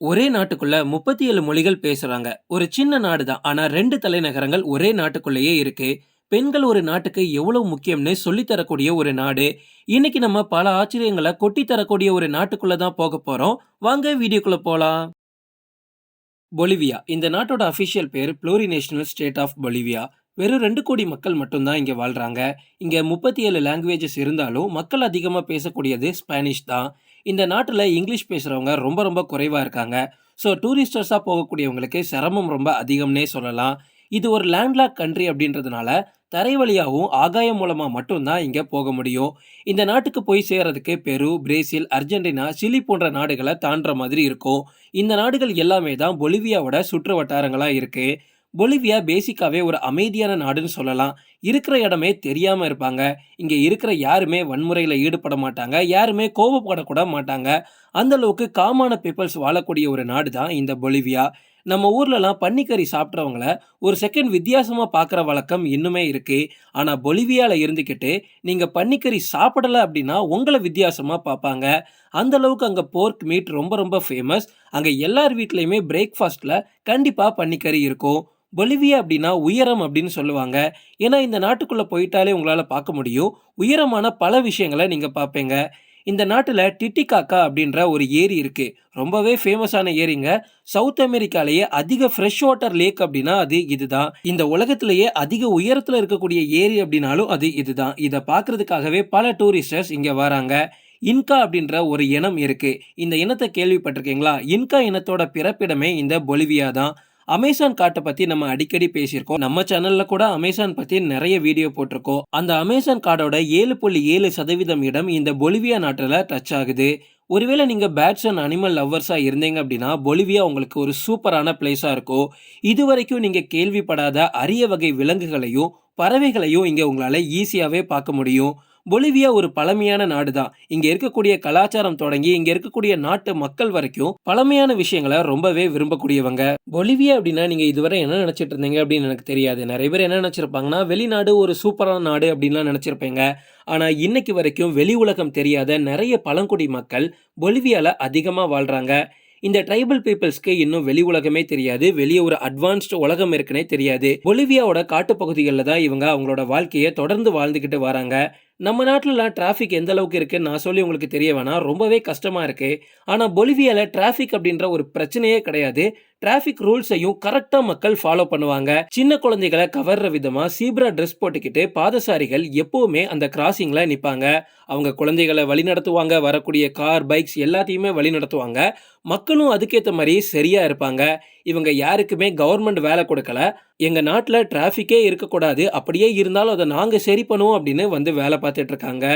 ஒரே நாட்டுக்குள்ள முப்பத்தி ஏழு மொழிகள் பேசுறாங்க. ஒரு சின்ன நாடு தான் ஆனா ரெண்டு தலைநகரங்கள் ஒரே நாட்டுக்குள்ளேயே இருக்கு. பெண்கள் ஒரு நாட்டுக்கு எவ்வளவு முக்கியம்னு சொல்லித் தரக்கூடிய ஒரு நாடு. இன்னைக்கு நம்ம பல ஆச்சரியங்களை கொட்டி தரக்கூடிய ஒரு நாட்டுக்குள்ள தான் போக போறோம். வாங்க வீடியோக்குள்ள போலாம். பொலிவியா. இந்த நாட்டோட அஃபிஷியல் பேர் plurinational state of Bolivia வெறும் ரெண்டு கோடி மக்கள் மட்டும்தான் இங்கே வாழ்கிறாங்க இங்கே முப்பத்தி ஏழு லாங்குவேஜஸ் இருந்தாலும் மக்கள் அதிகமாக பேசக்கூடியது ஸ்பானிஷ் தான். இந்த நாட்டில் இங்கிலீஷ் பேசுகிறவங்க ரொம்ப ரொம்ப குறைவாக இருக்காங்க. ஸோ டூரிஸ்டர்ஸாக போகக்கூடியவங்களுக்கு சிரமம் ரொம்ப அதிகம்னே சொல்லலாம். இது ஒரு லேண்ட்லாக் கண்ட்ரி அப்படின்றதுனால தரை வழியாகவும் ஆகாயம் மூலமாக மட்டும்தான் இங்கே போக முடியும். இந்த நாட்டுக்கு போய் சேர்றதுக்கு பெரு பிரேசில் அர்ஜென்டினா சிலி போன்ற நாடுகளை தாண்டுற மாதிரி இருக்கும். இந்த நாடுகள் எல்லாமே தான் பொலிவியாவோட சுற்று வட்டாரங்களாக இருக்குது பொலிவியா பேசிக்காவே ஒரு அமைதியான நாடுன்னு சொல்லலாம். இருக்கிற இடமே தெரியாமல் இருப்பாங்க. இங்கே இருக்கிற யாருமே வன்முறையில் ஈடுபட மாட்டாங்க. யாருமே கோபப்படக்கூட மாட்டாங்க. அந்த அளவுக்கு காமான பீப்புள்ஸ் வாழக்கூடிய ஒரு நாடு தான் இந்த பொலிவியா. நம்ம ஊர்லலாம் பன்னிக்கறி சாப்பிட்றவங்கள ஒரு செகண்ட் வித்தியாசமாக பார்க்குற வழக்கம் இன்னுமே இருக்குது ஆனால் பொலிவியாவில் இருந்துக்கிட்டு நீங்கள் பன்னிக்கறி சாப்பிடலை அப்படின்னா உங்களை வித்தியாசமாக பார்ப்பாங்க. அந்த அளவுக்கு போர்க் மீட் ரொம்ப ரொம்ப ஃபேமஸ் அங்கே எல்லார் வீட்லேயுமே பிரேக்ஃபாஸ்ட்டில் கண்டிப்பாக பன்னிக்கறி இருக்கும். பொலிவியா அப்படின்னா உயரம் அப்படின்னு சொல்லுவாங்க. ஏன்னா இந்த நாட்டுக்குள்ளே போயிட்டாலே உங்களால் பார்க்க முடியும். உயரமான பல விஷயங்களை நீங்கள் பார்ப்பீங்க. இந்த நாட்டில் டிட்டிகாக்கா அப்படின்ற ஒரு ஏரி இருக்கு. ரொம்பவே ஃபேமஸான ஏரிங்க. சவுத் அமெரிக்காலேயே அதிக ஃப்ரெஷ் வாட்டர் லேக் அப்படின்னா அது இதுதான். இந்த உலகத்திலேயே அதிக உயரத்தில் இருக்கக்கூடிய ஏரி அப்படின்னாலும் அது இதுதான். இதை பார்க்கறதுக்காகவே பல டூரிஸ்டர்ஸ் இங்கே வராங்க. இன்கா அப்படின்ற ஒரு இனம் இருக்கு. இந்த இனத்தை கேள்விப்பட்டிருக்கீங்களா? இன்கா இனத்தோட பிறப்பிடமே இந்த பொலிவியா தான். அமேசான் காட்டை பத்தி நம்ம அடிக்கடி பேசியிருக்கோம். நம்ம சேனல்ல கூட அமேசான் பத்தி நிறைய வீடியோ போட்டிருக்கோம். அந்த அமேசான் கார்டோட ஏழு புள்ளி ஏழு சதவீதம் இடம் இந்த பொலிவியா நாட்டில் டச் ஆகுது. ஒருவேளை நீங்கள் பேட்ஸ் அண்ட் அனிமல் லவ்வர்ஸாக இருந்தீங்க அப்படின்னா பொலிவியா உங்களுக்கு ஒரு சூப்பரான பிளேஸாக இருக்கும். இது வரைக்கும் நீங்கள் கேள்விப்படாத அரிய வகை விலங்குகளையும் பறவைகளையும் இங்கே உங்களால் ஈஸியாகவே பார்க்க முடியும். பொலிவியா ஒரு பழமையான நாடு தான் இங்க இருக்கக்கூடிய கலாச்சாரம் தொடங்கி இங்க இருக்கக்கூடிய நாட்டு மக்கள் வரைக்கும் பழமையான விஷயங்களை ரொம்பவே விரும்பக்கூடியவங்க. பொலிவியா அப்படின்னா நீங்க இதுவரை என்ன நினைச்சிட்டு இருந்தீங்க அப்படின்னு எனக்கு தெரியாது. நிறைய பேர் என்ன நினைச்சிருப்பாங்கன்னா வெளிநாடு ஒரு சூப்பரான நாடு அப்படின்லாம் நினைச்சிருப்பீங்க. ஆனா இன்னைக்கு வரைக்கும் வெளி உலகம் தெரியாத நிறைய பழங்குடி மக்கள் பொலிவியால அதிகமா வாழ்றாங்க. இந்த ட்ரைபல் பீப்புள்ஸ்க்கு இன்னும் வெளி உலகமே தெரியாது. வெளியே ஒரு அட்வான்ஸ்டு உலகம் இருக்குன்னே தெரியாது. பொலிவியாவோட காட்டுப்பகுதிகளில் தான் இவங்க அவங்களோட வாழ்க்கையை தொடர்ந்து வாழ்ந்துக்கிட்டு வராங்க. நம்ம நாட்டிலலாம் டிராஃபிக் எந்த அளவுக்கு இருக்குன்னு நான் சொல்லி உங்களுக்கு தெரிய வேணாம். ரொம்பவே கஷ்டமாக இருக்குது ஆனால் பொலிவியாவில் டிராஃபிக் அப்படின்ற ஒரு பிரச்சனையே கிடையாது. டிராஃபிக் ரூல்ஸையும் கரெக்டாக மக்கள் ஃபாலோ பண்ணுவாங்க. சின்ன குழந்தைகளை கவர்ற விதமாக சீப்ரா ட்ரெஸ் போட்டுக்கிட்டு பாதசாரிகள் எப்பவுமே அந்த கிராசிங்ல நிற்பாங்க அவங்க குழந்தைகளை வழிநடத்துவாங்க வரக்கூடிய கார் பைக்ஸ் எல்லாத்தையுமே வழி நடத்துவாங்க. மக்களும் அதுக்கேற்ற மாதிரி சரியா இருப்பாங்க. இவங்க யாருக்குமே கவர்மெண்ட் வேலை கொடுக்கல. எங்க நாட்டில் டிராஃபிக்கே இருக்கக்கூடாது. அப்படியே இருந்தாலும் அதை நாங்கள் சரி பண்ணுவோம் அப்படின்னு வந்து வேலை பார்த்துட்டு இருக்காங்க.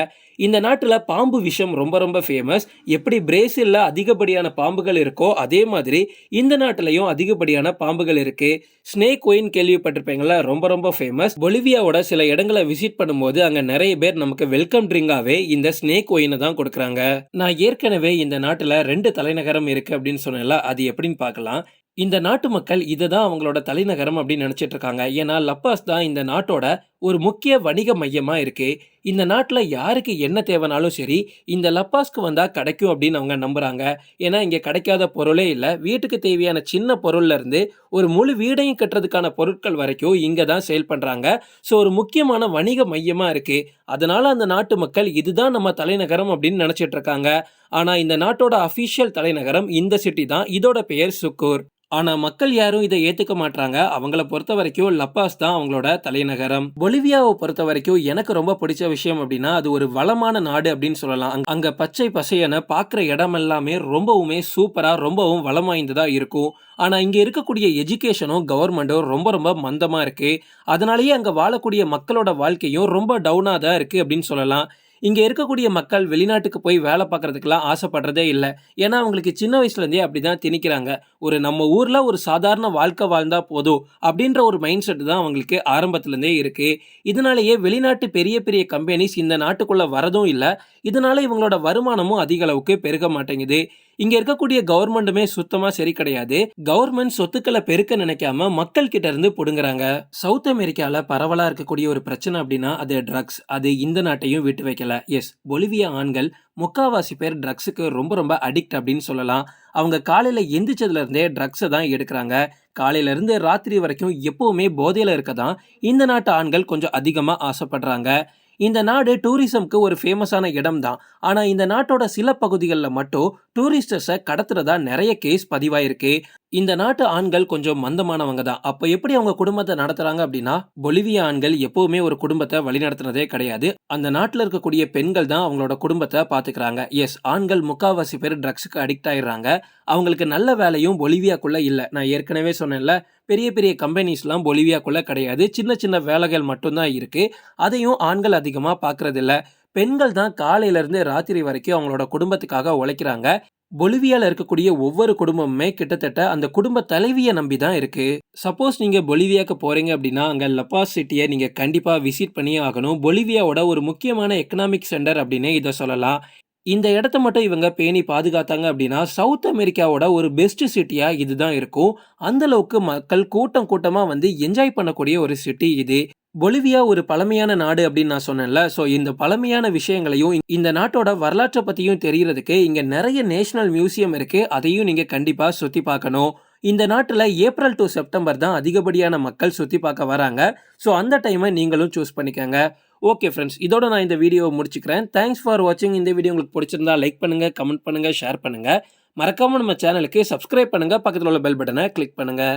இந்த நாட்டில் பாம்பு விஷம் ரொம்ப ரொம்ப ஃபேமஸ் எப்படி பிரேசிலில் அதிகப்படியான பாம்புகள் இருக்கோ அதே மாதிரி இந்த நாட்டிலையும் அதிகப்படியான பாம்புகள் இருக்கு. ஸ்னேக் ஒயின் கேள்விப்பட்டிருப்பீங்களா ரொம்ப ரொம்ப ஃபேமஸ் பொலிவியாவோட சில இடங்களை விசிட் பண்ணும்போது அங்கே நிறைய பேர் நமக்கு வெல்கம் ட்ரிங்காகவே இந்த ஸ்னேக் ஒயினை தான் கொடுக்குறாங்க. நான் ஏற்கனவே இந்த நாட்டில் ரெண்டு தலைநகரம் இருக்கு அப்படின்னு சொன்னேன்ல அது எப்படின்னு பார்க்கலாம். இந்த நாட்டு மக்கள் இதை தான் அவங்களோட தலைநகரம் அப்படின்னு நினச்சிட்டு இருக்காங்க. ஏன்னா லப்பாஸ் தான் இந்த நாட்டோட ஒரு முக்கிய வணிக மையமாக இருக்குது இந்த நாட்டில் யாருக்கு என்ன தேவைனாலும் சரி இந்த லப்பாஸ்க்கு வந்தால் கிடைக்கும் அப்படின்னு அவங்க நம்புகிறாங்க ஏன்னா இங்கே கிடைக்காத பொருளே இல்லை. வீட்டுக்கு தேவையான சின்ன பொருள்லேருந்து ஒரு முழு வீடையும் கட்டுறதுக்கான பொருட்கள் வரைக்கும் இங்கே தான் சேல் பண்ணுறாங்க ஸோ ஒரு முக்கியமான வணிக மையமாக இருக்குது அதனால் அந்த நாட்டு மக்கள் இதுதான் நம்ம தலைநகரம் அப்படின்னு நினச்சிட்டு இருக்காங்க. ஆனால் இந்த நாட்டோட அஃபீஷியல் தலைநகரம் இந்த சிட்டி தான். இதோட பெயர் சுக்கூர். ஆனால் மக்கள் யாரும் இதை ஏற்றுக்க மாட்டாங்க அவங்கள பொறுத்த வரைக்கும் லப்பாஸ் தான் அவங்களோட தலைநகரம். பொலிவியாவை பொறுத்த வரைக்கும் எனக்கு ரொம்ப பிடிச்ச விஷயம் அப்படின்னா அது ஒரு வளமான நாடு அப்படின்னு சொல்லலாம். அங்க- அங்க பச்சை பசையன பார்க்குற இடம் எல்லாமே ரொம்பவுமே சூப்பராக ரொம்பவும் வளம் வாய்ந்ததாக இருக்கும். ஆனா இங்க இருக்கக்கூடிய எஜுகேஷனும் கவர்மெண்ட்டும் ரொம்ப ரொம்ப மந்தமா இருக்கு. அதனாலேயே அங்க வாழக்கூடிய மக்களோட வாழ்க்கையும் ரொம்ப டவுனாக தான் இருக்கு அப்படின்னு சொல்லலாம். இங்கே இருக்கக்கூடிய மக்கள் வெளிநாட்டுக்கு போய் வேலை பார்க்குறதுக்கெல்லாம் ஆசைப்படுறதே இல்லை. ஏன்னா அவங்களுக்கு சின்ன வயசுலேருந்தே அப்படி அப்படிதான் திணிக்கிறாங்க. ஒரு நம்ம ஊரில் ஒரு சாதாரண வாழ்க்கை வாழ்ந்தால் போதும் அப்படின்ற ஒரு மைண்ட் செட் தான் அவங்களுக்கு ஆரம்பத்துலேருந்தே இருக்குது இதனாலேயே வெளிநாட்டு பெரிய பெரிய கம்பெனிஸ் இந்த நாட்டுக்குள்ளே வரதும் இல்லை. இதனால இவங்களோட வருமானமும் அதிக அளவுக்கு பெருக மாட்டேங்குது. இங்க இருக்கக்கூடிய கவர்மெண்ட்டுமே சுத்தமா சரி கிடையாது. கவர்மெண்ட் சொத்துக்களை பெருக்க நினைக்காம மக்கள் கிட்ட இருந்து புடுங்குறாங்க. சவுத் அமெரிக்கால பரவலா இருக்கக்கூடிய ஒரு பிரச்சனை அப்படின்னா அது ட்ரக்ஸ் அது இந்த நாட்டையும் விட்டு வைக்கல. எஸ் பொலிவியா ஆண்கள் முக்காவாசி பேர் ட்ரக்ஸுக்கு ரொம்ப ரொம்ப அடிக்ட் அப்படின்னு சொல்லலாம். அவங்க காலையில எந்திரிச்சதுல இருந்தே ட்ரக்ஸை தான் எடுக்கிறாங்க. காலையில இருந்து ராத்திரி வரைக்கும் எப்பவுமே போதையில இருக்க தான் இந்த நாட்டு ஆண்கள் கொஞ்சம் அதிகமா ஆசைப்படுறாங்க. இந்த நாடு டூரிசம்க்கு ஒரு ஃபேமஸான இடம் தான் ஆனால் இந்த நாட்டோட சில பகுதிகளில் மட்டும் டூரிஸ்டர்ஸை கடத்துறதா நிறைய கேஸ் பதிவாயிருக்கு. இந்த நாட்டு ஆண்கள் கொஞ்சம் மந்தமானவங்க தான். அப்போ எப்படி அவங்க குடும்பத்தை நடத்துறாங்க அப்படின்னா பொலிவியா ஆண்கள் எப்பவுமே ஒரு குடும்பத்தை வழிநடத்துனதே கிடையாது. அந்த நாட்டில் இருக்கக்கூடிய பெண்கள் தான் அவங்களோட குடும்பத்தை பார்த்துக்கிறாங்க எஸ் ஆண்கள் முக்காவாசி பேர் ட்ரக்ஸுக்கு அடிக்ட் ஆயிடுறாங்க. அவங்களுக்கு நல்ல வேலையும் பொலிவியாக்குள்ள இல்லை. நான் ஏற்கனவே சொன்னேன்ல பெரிய பெரிய கம்பெனிஸ்லாம் பொலிவியாக்குள்ளே கிடையாது. சின்ன சின்ன வேலைகள் மட்டும்தான் இருக்குது அதையும் ஆண்கள் அதிகமாக பார்க்குறதில்ல பெண்கள் தான் காலையிலேருந்து ராத்திரி வரைக்கும் அவங்களோட குடும்பத்துக்காக உழைக்கிறாங்க. பொலிவியாவில் இருக்கக்கூடிய ஒவ்வொரு குடும்பமுமே கிட்டத்தட்ட அந்த குடும்ப தலைவியை நம்பி தான் இருக்குது சப்போஸ் நீங்கள் பொலிவியாவுக்கு போகிறீங்க அப்படின்னா அங்கே லப்பாஸ் சிட்டியை நீங்கள் கண்டிப்பாக விசிட் பண்ணியே ஆகணும். பொலிவியாவோட ஒரு முக்கியமான எக்கனாமிக் சென்டர் அப்படின்னு இதை சொல்லலாம். இந்த இடத்த மட்டும் இவங்க பேணி பாதுகாத்தாங்க அப்படின்னா சவுத் அமெரிக்காவோட ஒரு பெஸ்ட் சிட்டியாக இதுதான் இருக்கும். அந்த அளவுக்கு மக்கள் கூட்டம் கூட்டமாக வந்து என்ஜாய் பண்ணக்கூடிய ஒரு சிட்டி இது. பொலிவியா ஒரு பழமையான நாடு அப்படின்னு நான் சொன்னேன்ல. ஸோ இந்த பழமையான விஷயங்களையும் இந்த நாட்டோட வரலாற்றை பற்றியும் தெரிகிறதுக்கு இங்கே நிறைய நேஷனல் மியூசியம் இருக்குது அதையும் நீங்கள் கண்டிப்பாக சுற்றி பார்க்கணும். இந்த நாட்டில் ஏப்ரல் டு செப்டம்பர் தான் அதிகப்படியான மக்கள் சுற்றி பார்க்க வராங்க. ஸோ அந்த டைமை நீங்களும் சூஸ் பண்ணிக்கோங்க. ஓகே ஃப்ரெண்ட்ஸ் இதோட நான் இந்த வீடியோவை முடிச்சுக்கிறேன். தேங்க்ஸ் ஃபார் வாட்சிங் இந்த வீடியோ உங்களுக்கு பிடிச்சிருந்தா லைக் பண்ணுங்கள் கமெண்ட் பண்ணுங்கள் ஷேர் பண்ணுங்கள் மறக்காமல் நம்ம சேனலுக்கு சப்ஸ்கிரைப் பண்ணுங்கள் பக்கத்தில் உள்ள பெல் பட்டனை கிளிக் பண்ணுங்கள்